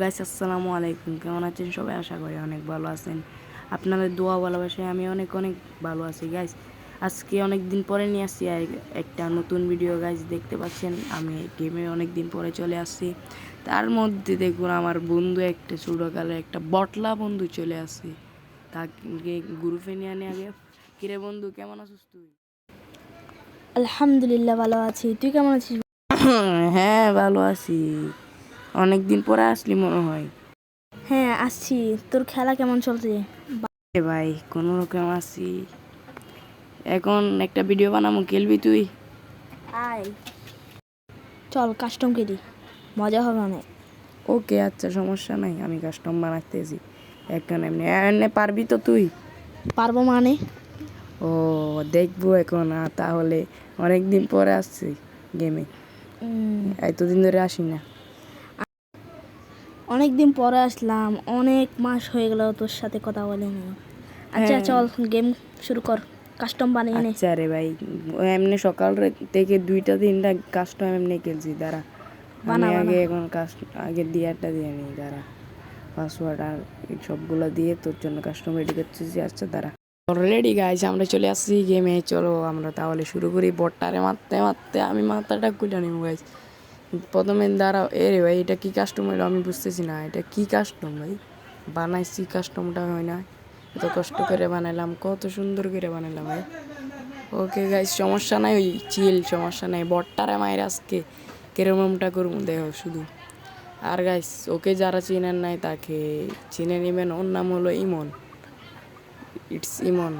Guys আসসালামু আলাইকুম। কেমন আছেন সবাই? আশা করি অনেক ভালো আছেন। আপনাদের দোয়া ভালোবাসায় আমি অনেক অনেক ভালো আছি গাইস আজকে অনেক দিন পরে নিয়ে আসছি একটা নতুন ভিডিও গাইস দেখতে পাচ্ছেন? আমি গেমে অনেক দিন পরে চলে আসছি। তার মধ্যে দেখুন আমার বন্ধু একটা ছোটোকালে একটা বটলা বন্ধু চলে আসছে। তাকে গ্রুপে নিয়ে আনে আগে। কিরে বন্ধু কেমন আছিস তুই? আলহামদুলিল্লাহ ভালো আছি। তুই কেমন আছিস? হ্যাঁ ভালো আছি। অনেক দিন পরে আসলি মনে হয়। হ্যাঁ আসছি। তোর খেলা কেমন চলছে? ভাই কোনো রকম আছি। এখন একটা ভিডিও বানাবো খেলবি তুই? আয়। চল কাস্টম কেলি মজা হবে অনেক। ওকে আচ্ছা সমস্যা নাই আমি কাস্টম বানাতেছি এখন এমনি এমনি পারবি তো তুই? পারব মানে? ও দেখব এখন তাহলে অনেক দিন পরে আসছি গেমে এতদিন ধরে আসি না অনেক দিন পরে আসলাম অনেক মাস হয়ে গেল তোর সাথে কথা বলিনি। আচ্ছা হ্যাঁ। চল গেম শুরু কর কাস্টম বানিয়ে নে। আচ্ছা রে ভাই এমনি সকাল থেকে দুইটা তিনটা কাস্টম এমনি খেলছি দাঁড়া। বানা, আমি আগে এখন কাস্ট আগে ডিয়ারটা দিয়ে নিই দাঁড়া। পাসওয়ার্ড আর সবগুলো দিয়ে তোর জন্য কাস্টম রেডি করতেছি আচ্ছা দাঁড়া। অলরেডি গাইস আমরা চলে আসছি গেমে চলো আমরা তাহলে শুরু করি। বটটারে মারতে মারতে আমি মাথাটা কুলে নিব গাইস প্রথমে দাঁড়াও, এ রে ভাই, এটা কী কাস্টম হলো আমি বুঝতেছি না, এটা কী কাস্টম ভাই? বানাইছি কাস্টমটা হয় না। এত কষ্ট করে বানাইলাম, কত সুন্দর করে বানাইলাম ভাই। ওকে গাইস সমস্যা নাই, ওই চিল সমস্যা নাই। বটটারে মায়ের আজকে, কেরমটা করব দেখো শুধু। আর গাইস ওকে যারা চিনেন নাই তাকে চিনে নেবেন, ওর নাম হলো Imon. It's Imon.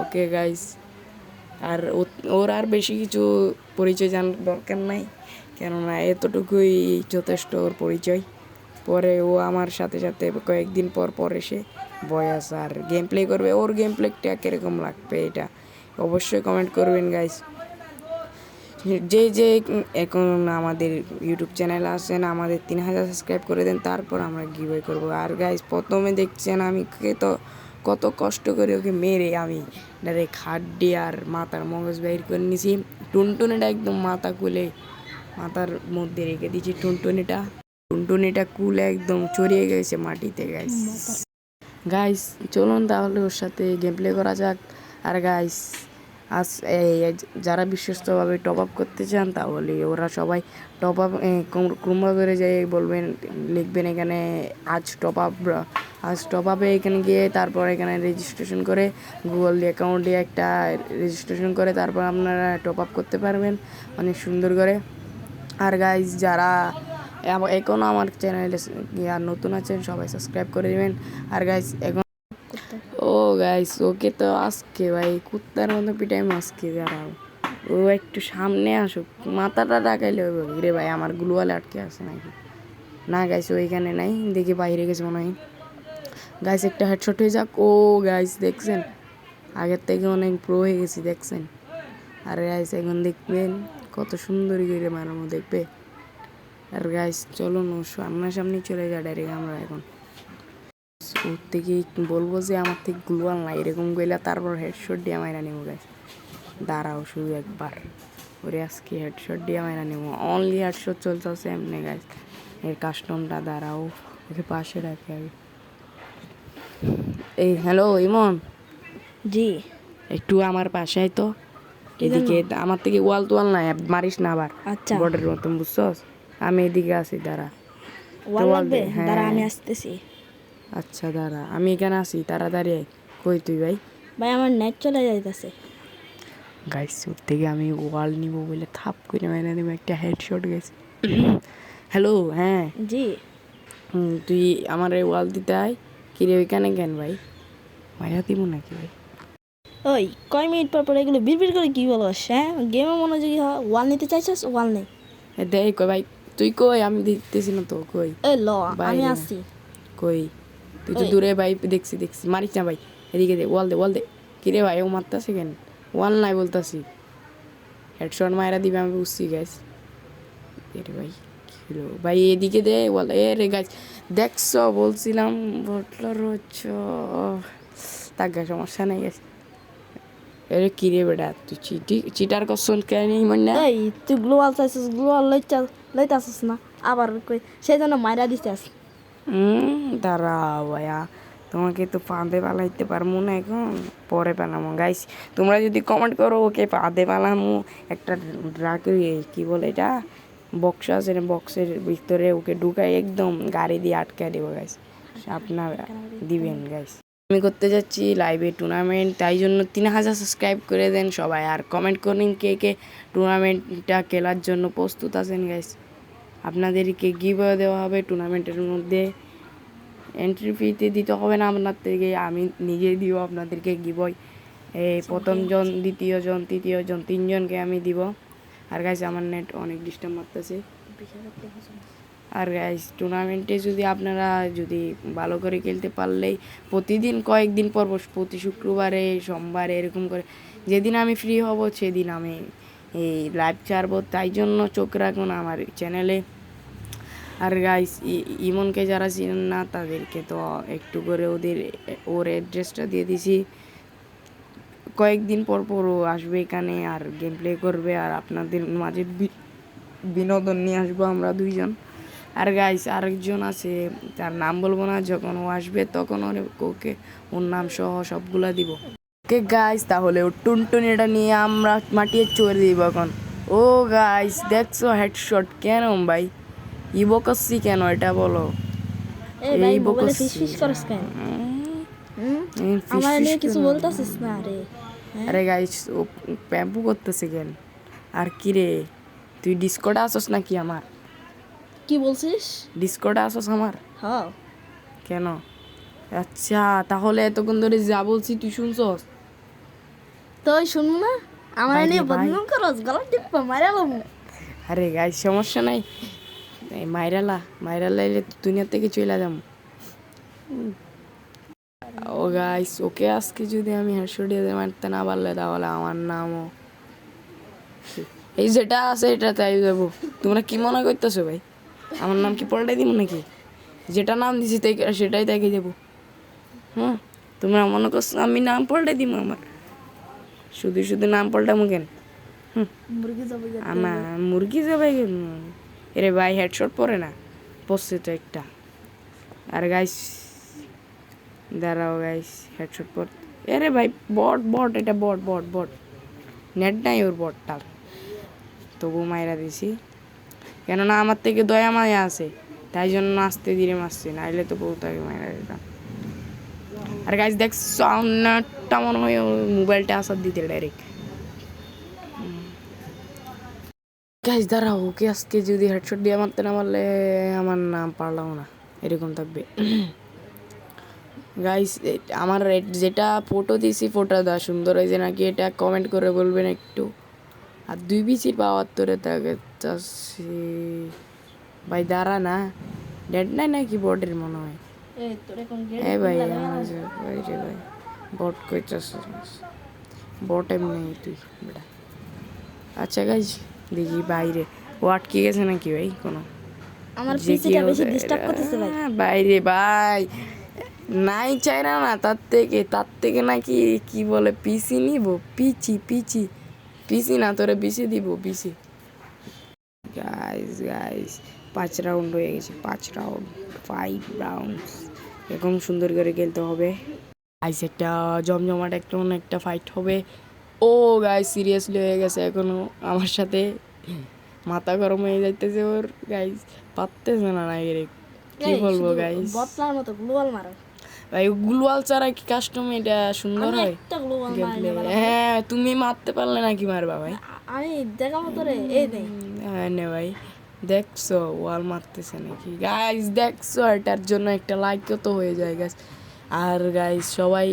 Okay guys আর ওর আর বেশি কিছু পরিচয় জানার দরকার নাই। কেননা এতটুকুই যথেষ্ট ওর পরিচয়। পরে ও আমার সাথে সাথে কয়েকদিন পর পর এসে বয়াস আর গেম প্লে করবে। ওর গেম প্লেটা কীরকম লাগবে এটা অবশ্যই কমেন্ট করবেন গাইস যে যে এখন আমাদের ইউটিউব চ্যানেল আছেন, আমাদের তিন হাজার সাবস্ক্রাইব করে দেন, তারপর আমরা গিভওয়ে করব। আর গাইস প্রথমে দেখছেন আমি তো কত কষ্ট করে ওকে মেরে আমি ডাইরেক্ট হাড্ডি আর মাথার মগজ বাইর করে নিছি। টুনটুনিটা একদম মাথা কুলে মাথার মধ্যে রেখে দিয়েছি। টুনটুনিটা টুনটুনিটা কুল একদম চড়িয়ে গেছে মাটিতে গাইস গাইস চলুন তাহলে ওর সাথে গেম প্লে করা যাক। আর গাইস আজ যারা বিশ্বস্তভাবে টপ আপ করতে চান, তাহলে ওরা সবাই টপ আপ ক্রুমা করে যাই বলবেন, লিখবেন এখানে, আজ টপ আপ আজ টপ আপে এখানে গিয়ে তারপর এখানে রেজিস্ট্রেশন করে গুগল অ্যাকাউন্ট একটা রেজিস্ট্রেশন করে, তারপর আপনারা টপ আপ করতে পারবেন। অনেক সুন্দর করে। আর গাইজ যারা এখনও আমার চ্যানেলে আর নতুন আছেন, সবাই সাবস্ক্রাইব করে দেবেন। আর গাইজ এখন ও গাইস ওকে তো আজকে ভাই, কুত্তার মতো পিটাই আজকে দাঁড়াও ও একটু সামনে আসুক, মাথাটা ডাকাইলে রে ভাই, আমার গ্লুয়ালে আটকে আছে নাকি? না গাইস ওইখানে নাই, দেখি বাইরে গেছে মনে হয়। গাইস একটা হেডশট হয়ে যাক। ও গাইস দেখছেন? আগের থেকে অনেক প্রো হয়ে গেছি, দেখছেন? আর গাইস এখন দেখবেন। কত সুন্দর করে মারামো দেখবে। আর গাইস চলুন ও সামনাসামনি চলে যা ডাইরেক্ট আমরা এখন। ওর থেকে বলব যে আমার থেকে গ্লুয়াল নাই এরকম গইলা তারপর হেডশট দিয়ে মাইরা নেব গাইস দাঁড়াও শুধু একবার। ওরে আজকে হেডশট দিয়ে মাইরা নেব অনলি হেডশট চলতেছে এমনি গাইস এর কাস্টমটা দাঁড়াও ওকে পাশে রাখে আমি। এই হ্যালো ইমন? জি। একটু আমার পাশে তো। এদিকে আমার থেকে ওয়াল তোয়াল নাই মারিস না আবার। আচ্ছা। বর্ডার মতন বুঝছস? আমি এদিকে আছি দাঁড়া। ওয়াল লাগবে? হ্যাঁ। দাঁড়া আমি আসতেছি। আচ্ছা দাঁড়া। আমি এখানে আছি তাড়াতাড়ি। কই তুই ভাই? ভাই আমার নেট চলে যাইতেছে। গাইস ওর থেকে আমি ওয়াল নিব বলে থাপ করে মেরে দেবো একটা হেডশট গেছে হ্যালো হ্যাঁ। জি। তুই আমার এই ওয়াল দিতে আয়। কিরে ওইখানে কেন ভাই? মায়া দিব নাকি ভাই? ওই কয় মিনিট পর পর এগুলো বিড়বিড় করে কি বলস হ্যাঁ গেমে মনোযোগী হ। ওয়াল নিতে চাইছিস? ওয়াল নেই। এ দেখ কই ভাই তুই কই? আমি দেখতেছি না তো কই? এই ল আমি। আসছি কই? তুই তো দূরে ভাই দেখছি দেখছি। মারিস না ভাই এদিকে দে ওয়াল দে ওয়াল দে। কিরে ভাই ও মারতাছে কেন? ওয়াল নাই বলতাছি। হেডশট মায়েরা দিবে আমি বুঝছি গাইস এরে ভাই কি হলো? ভাই এদিকে দে ওয়াল এ রে গাইস দেখছ বলছিলাম বটলার হচ্ছ তাকে সমস্যা নাই গেছে এরে কিরে বেটা তুই চিটি চিটার কসন কেন মন না এই তুই গ্লোয়াল চাইছিস গ্লোয়াল লইতা লইতাছিস না আবার কই সেই জন্য মাইরা দিছিস হুম দাঁড়াও ভাইয়া তোমাকে তো ফাঁদে পালাইতে পারব না এখন পরে পালামো গাইস তোমরা যদি কমেন্ট করো ওকে ফাঁদে পালামো একটা ড্রাকের কি বলে এটা বক্স আছে বক্সের ভিতরে ওকে ঢুকাই একদম গাড়ি দিয়ে আটকে দেবো গাইস আপনার দিবেন গাইস আমি করতে যাচ্ছি লাইভে টুর্নামেন্ট তাই জন্য তিন হাজার সাবস্ক্রাইব করে দেন সবাই। আর কমেন্ট করেন কে কে টুর্নামেন্টটা খেলার জন্য প্রস্তুত আছেন গাইস আপনাদেরকে গিভ দেওয়া হবে টুর্নামেন্টের মধ্যে। এন্ট্রি ফিতে দিতে হবে না আপনার থেকে আমি নিজেই দিব আপনাদেরকে গিবই এই প্রথম জন দ্বিতীয় জন তৃতীয় জন তিনজনকে আমি দিব। আর গাইস আমার নেট অনেক ডিস্টার্ব মারতেছে আর গাইস টুর্নামেন্টে যদি আপনারা যদি ভালো করে খেলতে পারলেই প্রতিদিন কয়েকদিন পর পর, প্রতি শুক্রবারে, সোমবারে এরকম করে, যেদিন আমি ফ্রি হব সেদিন আমি এই লাইভ ছাড়বো। তাই জন্য চোখ রাখুন আমার চ্যানেলে আর গাইস ইমনকে যারা চিনেন না, তাদেরকে তো একটু করে ওদের, ওর অ্যাড্রেসটা দিয়ে দিছি। কয়েকদিন পর পর ও আসবে এখানে আর গেম প্লে করবে আর আপনাদের মাঝে বিনোদন নিয়ে আসব আমরা দুইজন। আর গাইস আরেকজন আছে তার নাম বলব না যখন ও আসবে তখন ওর ওকে ওর নাম সহ সবগুলা দিব। ওকে গাইস তাহলে ও টুনটুনিটা নিয়ে আমরা মাটিয়ে চড়ে দিব এখন। ও গাইস দেখছ হেডশট কেন ভাই? ইবো করছি কেন এটা বলো? এই ফিস করস কেন? আমার নিয়ে কিছু কেন? বলতাছিস না রে। আরে গাইস ও প্যাম্পু করতেছে কেন? আর কি রে? তুই ডিসকোটা আসস নাকি আমার? কি বলছিস? ডিসকোটা আসস আমার? হ্যাঁ। কেন? আচ্ছা তাহলে এতক্ষণ ধরে যা বলছি তুই শুনছস? তো শুনব না? আমার নিয়ে বদনাম করস গলা টিপ্পা মারা লমু। আরে গাইস সমস্যা নাই। এই মাইরালা মাইরালা এলে দুনিয়া থেকে চলে যাম। ও গাইস ওকে আজকে যদি আমি হেডশট দিয়ে মারতে না পারলে তাহলে আমার নামও। এই যেটা আছে এটা তাই দেবো। তোমরা কি মনে করতেছো ভাই? আমার নাম কি পাল্টাই দিব নাকি? যেটা নাম দিছি তাই সেটাই তাকে দেবো। হ্যাঁ তোমরা মনে করছ আমি নাম পাল্টাই দিব আমার? শুধু শুধু নাম পাল্টাবো কেন? আমার মুরগি যাবে এরে ভাই হেডশট পরে না। পড়ছে তো একটা। আর গাইস দাঁড়াও গাইস হেডশট পর এরে ভাই বট বট এটা বট বট বট। নেট নাই ওর বটটার। তবু মাইরা দিছি। কেননা আমার থেকে দয়া মায়া আছে। তাই জন্য আস্তে ধীরে মারছি, নাইলে তো বউ তাকে মাইরা দিতাম। আর গাইস দেখ সাউন্ডটা মনে হয় মোবাইলটা আসার দিতে ডাইরেক্ট গাইস দাঁড়াও, ওকে আজকে যদি হেডশট দিয়ে মারতে না পারলে আমার নাম পারলাম না। এরকম থাকবে। গাইস আমার যেটা ফটো দিছি ফটোটা সুন্দর হয়েছে নাকি? এটা কমেন্ট করে বলবেন একটু। আর দুই বিচির পাওয়ার তোরে তাকে চাচ্ছি। ভাই দাঁড়া না। ডেড নাই নাকি বটের মনে হয়? এ ভাই ভাই রে ভাই বট কই চাচ্ছিস? বট এমনি তুই বেটা। আচ্ছা গাইস দেখি বাইরে। ও আটকে গেছে নাকি ভাই কোনো? আমার পিসিটা বেশি ডিস্টার্ব করতেছে ভাই। বাইরে ভাই। নাই চাই না না তার থেকে তার থেকে নাকি কি বলে পিসি নিব? Peachy peachy. পিসি না তোরে বিসি দিব বিসি গাইস গাইস পাঁচ রাউন্ড হয়ে গেছে পাঁচ রাউন্ড ফাইভ রাউন্ড এরকম সুন্দর করে খেলতে হবে। গাইস একটা জমজমাট একটা একটা ফাইট হবে। ও গাইস সিরিয়াসলি হয়ে গেছে এখনও আমার সাথে। মাথা গরম হয়ে যাইতেছে ওর গাইস পারতেছে না না কি বলব গাইস বদলার মতো গ্লোবাল মারো। ভাই গ্লুয়াল ছাড়া কি কাস্টম এটা সুন্দর হয়? হ্যাঁ তুমি মারতে পারলে নাকি মারবা ভাই? আমি দেখাবো তোরে এই দে হ্যাঁ নে ভাই। দেখছ ওয়াল মারতেছে নাকি? গাইস দেখছ এটার জন্য একটা লাইকও তো হয়ে যায় গাইস আর গাইস সবাই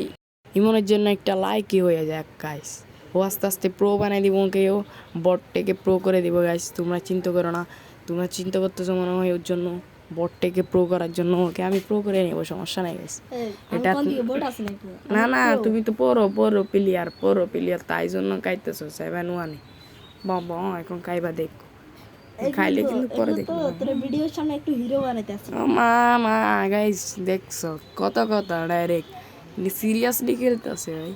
ইমনের জন্য একটা লাইকই হয়ে যাক গাইস ও আস্তে আস্তে প্রো বানাই দিব ওকেও বটটাকে প্রো করে দিব গাইস তোমরা চিন্তা করো না। তোমরা চিন্তা করতেছো মনে হয় ওর জন্য বটটাকে প্রো করার জন্য ওকে আমি প্রো করে নেব সমস্যা নাই আমি এটা- কোন দিকে বোট আছে নাকি? না না তুমি তো পড়ো পড়ো প্লেয়ার পড়ো প্লেয়ার তাই জন্য খাইতেছো সেভেন ওয়ানে বাবা এখন খাইবা দেখো। খাইলে কিন্তু পরে তোর ভিডিওর সামনে একটু হিরো বানাইতে মা মা গাইস দেখছ কত কথা ডাইরেক্ট সিরিয়াসলি খেলতেছে ভাই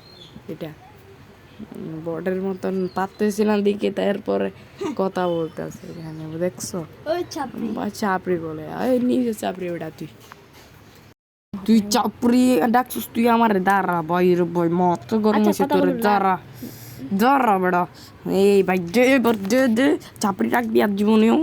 এটা। বর্ডের মতন পারতেছি না দিকে তারপরে কথা বলতেছে এখানে দেখছ? চাপড়ি। বলে ওই নিজে চাপড়ি ওটা তুই। তুই চাপড়ি ডাকছিস তুই আমার দাঁড়া ভাই রে ভাই মত গরম আচ্ছা, হয়েছে কথা তোর দাঁড়া। দাঁড়া বেড়া। এই ভাই দে এবার দে দে চাপড়ি ডাক দিয়ে জীবনেও।